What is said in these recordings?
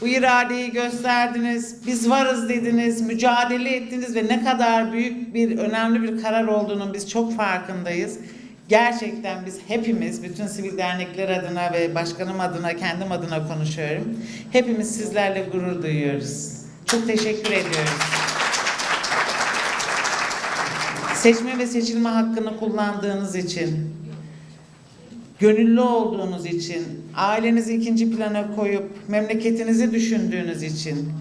Bu iradeyi gösterdiniz, biz varız dediniz, mücadele ettiniz ve ne kadar büyük bir, önemli bir karar olduğunun biz çok farkındayız. Gerçekten biz hepimiz, bütün sivil dernekler adına ve başkanım adına, kendim adına konuşuyorum. Hepimiz sizlerle gurur duyuyoruz. Çok teşekkür ediyoruz. Seçme ve seçilme hakkını kullandığınız için, gönüllü olduğunuz için, ailenizi ikinci plana koyup memleketinizi düşündüğünüz için,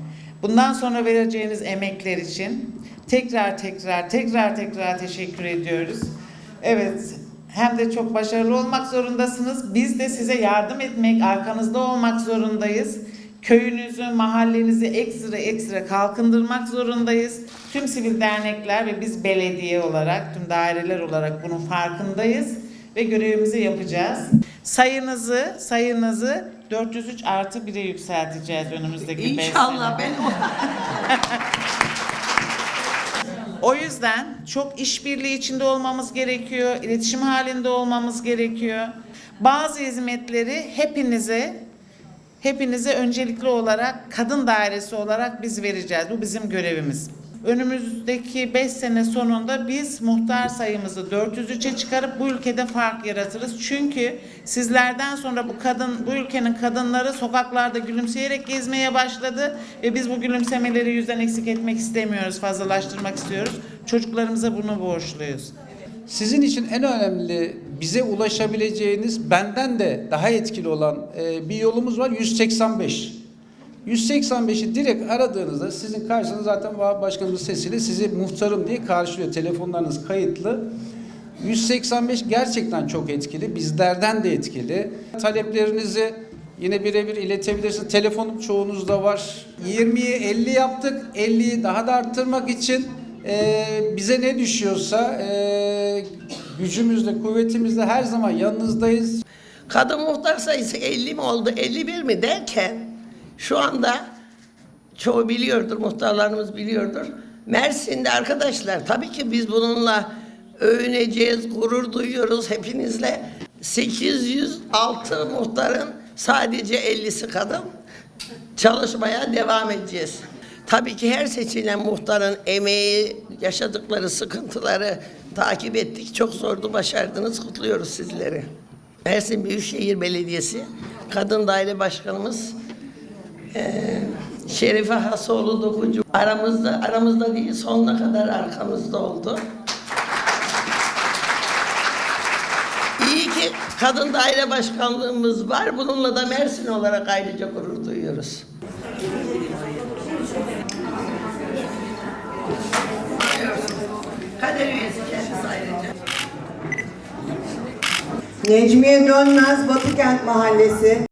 bundan sonra vereceğiniz emekler için tekrar tekrar tekrar tekrar teşekkür ediyoruz. Evet, hem de çok başarılı olmak zorundasınız. Biz de size yardım etmek, arkanızda olmak zorundayız. Köyünüzü, mahallenizi ekstra ekstra kalkındırmak zorundayız. Tüm sivil dernekler ve biz belediye olarak, tüm daireler olarak bunun farkındayız ve görevimizi yapacağız. Sayınızı, sayınızı 403 artı 1'e yükselteceğiz önümüzdeki 5 sene. İnşallah ben o O yüzden çok işbirliği içinde olmamız gerekiyor, iletişim halinde olmamız gerekiyor. Bazı hizmetleri hepinize hepinize öncelikli olarak kadın dairesi olarak biz vereceğiz. Bu bizim görevimiz. Önümüzdeki 5 sene sonunda biz muhtar sayımızı 403'e çıkarıp bu ülkede fark yaratırız. Çünkü sizlerden sonra bu kadın bu ülkenin kadınları sokaklarda gülümseyerek gezmeye başladı ve biz bu gülümsemeleri yüzden eksik etmek istemiyoruz, fazlalaştırmak istiyoruz. Çocuklarımıza bunu borçluyuz. Sizin için en önemli bize ulaşabileceğiniz benden de daha etkili olan e, bir yolumuz var 185. 185'i direkt aradığınızda sizin karşınızda zaten Başkanımız sesiyle sizi muhtarım diye karşılıyor. Telefonlarınız kayıtlı. 185 gerçekten çok etkili. Bizlerden de etkili. Taleplerinizi yine birebir iletebilirsiniz. Telefonum çoğunuzda var. 20'yi 50 yaptık. 50'yi daha da arttırmak için e, bize ne düşüyorsa e, gücümüzle, kuvvetimizle her zaman yanınızdayız. kadın muhtar sayısı 50 mi oldu 51 mi derken şu anda çoğu biliyordur muhtarlarımız biliyordur. Mersin'de arkadaşlar tabii ki biz bununla övüneceğiz, gurur duyuyoruz hepinizle. 806 muhtarın sadece 50'si kadın. Çalışmaya devam edeceğiz. Tabii ki her seçilen muhtarın emeği, yaşadıkları sıkıntıları takip ettik. Çok zordu, başardınız. Kutluyoruz sizleri. Mersin Büyükşehir Belediyesi Kadın Daire Başkanımız eee Şerife Hasoğlu Dokucu aramızda aramızda değil sonuna kadar arkamızda oldu. İyi ki kadın daire başkanlığımız var. Bununla da Mersin olarak ayrıca gurur duyuyoruz. Kader üyesi kendisi ayrıca. Necmiye Dönmez Batıkent Mahallesi